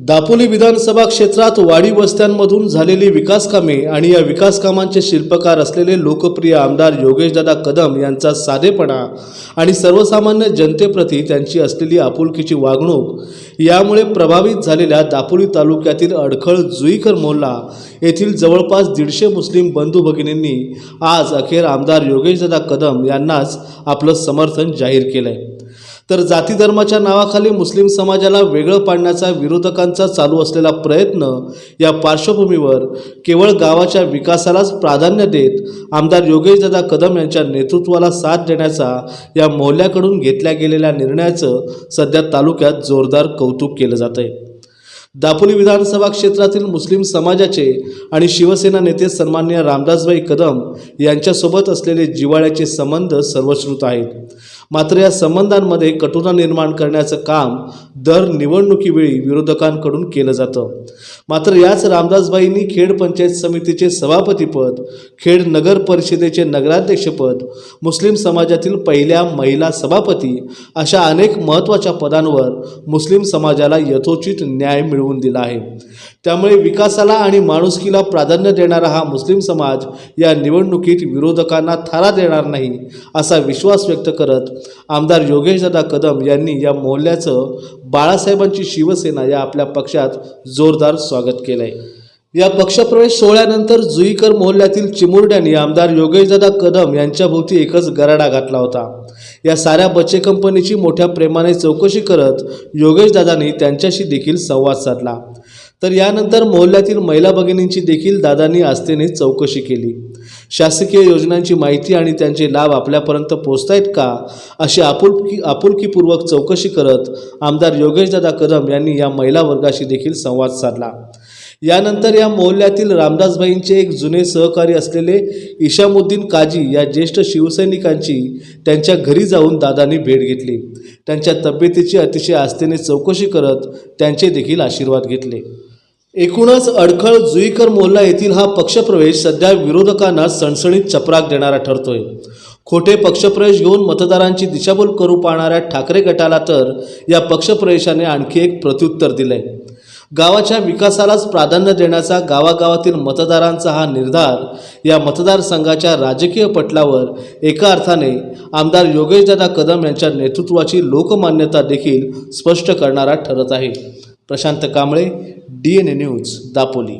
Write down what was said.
दापोली विधानसभा क्षेत्रात वाडी वस्त्यांमधून झालेली विकास कामे आणि या विकास कामांचे शिल्पकार असलेले लोकप्रिय आमदार योगेशदादा कदम यांचा साधेपणा आणि सर्वसामान्य जनतेप्रती त्यांची असलेली आपुलकीची वागणूक यामुळे प्रभावित झालेल्या दापोली तालुक्यातील अडखळ जुईकर मोहल्ला येथील जवळपास दीडशे मुस्लिम बंधू भगिनींनी आज अखेर आमदार योगेशदादा कदम यांनाच आपलं समर्थन जाहीर केलं आहे तर जाती धर्माच्या नावाखाली मुस्लिम समाजाला वेगळं पाडण्याचा विरोधकांचा चालू असलेला प्रयत्न या पार्श्वभूमीवर केवळ गावाच्या विकासालाच प्राधान्य देत आमदार योगेशदादा कदम यांच्या नेतृत्वाला साथ देण्याचा या मोहल्याकडून घेतल्या गेलेल्या निर्णयाचं सध्या तालुक्यात जोरदार कौतुक केलं जात आहे. दापोली विधानसभा क्षेत्रातील मुस्लिम समाजाचे आणि शिवसेना नेते सन्मान्य रामदासभाई कदम यांच्यासोबत असलेले जिव्हाळ्याचे संबंध सर्वश्रुत आहेत. मात्र या संबंधांमध्ये कटुता निर्माण करण्याचं काम दर निवडणुकीवेळी विरोधकांकडून केलं जातं. मात्र याच रामदासबाईंनी खेड पंचायत समितीचे सभापतीपद खेड नगर परिषदेचे नगराध्यक्षपद मुस्लिम समाजातील पहिल्या महिला सभापती अशा अनेक महत्त्वाच्या पदांवर मुस्लिम समाजाला यथोचित न्याय मिळवून दिला आहे. त्यामुळे विकासाला आणि माणुसकीला प्राधान्य देणारा हा मुस्लिम समाज या निवडणुकीत विरोधकांना थारा देणार नाही असा विश्वास व्यक्त करत आमदार योगेशदादा कदम यांनी या मोहल्ल्याचं बाळासाहेबांची शिवसेना या आपल्या पक्षात जोरदार स्वागत केलं आहे या पक्षप्रवेश सोहळ्यानंतर जुईकर मोहल्ल्यातील चिमुरड्यांनी आमदार योगेशदादा कदम यांच्याभोवती एकच गराडा घातला होता. या साऱ्या बच्चे कंपनीची मोठ्या प्रेमाने चौकशी करत योगेशदादांनी त्यांच्याशी देखील संवाद साधला. तर यानंतर मोहल्ल्यातील महिला भगिनींची देखील दादांनी आस्थेने चौकशी केली. शासकीय योजनांची माहिती आणि त्यांचे लाभ आपल्यापर्यंत पोहोचतायत का अशी आपुलकी आपुलकीपूर्वक चौकशी करत आमदार योगेशदादा कदम यांनी या महिला वर्गाशी देखील संवाद साधला. यानंतर या मोहल्ल्यातील रामदासभाईंचे एक जुने सहकारी असलेले इशामुद्दीन काजी या ज्येष्ठ शिवसैनिकांची त्यांच्या घरी जाऊन दादांनी भेट घेतली. त्यांच्या तब्येतीची अतिशय आस्थेने चौकशी करत त्यांचे देखील आशीर्वाद घेतले. एकूणच अडखळ जुईकर मोहल्ला येथील हा पक्षप्रवेश सध्या विरोधकांना सणसणीत चपराक देणारा ठरतोय. खोटे पक्षप्रवेश घेऊन मतदारांची दिशाभूल करू पाहणाऱ्या ठाकरे गटाला तर या पक्षप्रवेशाने आणखी एक प्रत्युत्तर दिलंय. गावाच्या विकासालाच प्राधान्य देण्याचा गावागावातील मतदारांचा हा निर्धार या मतदारसंघाच्या राजकीय पटलावर एका अर्थाने आमदार योगेशदादा कदम यांच्या नेतृत्वाची लोकमान्यता देखील स्पष्ट करणारा ठरत आहे. Prashant Kamble D N A news Dapoli.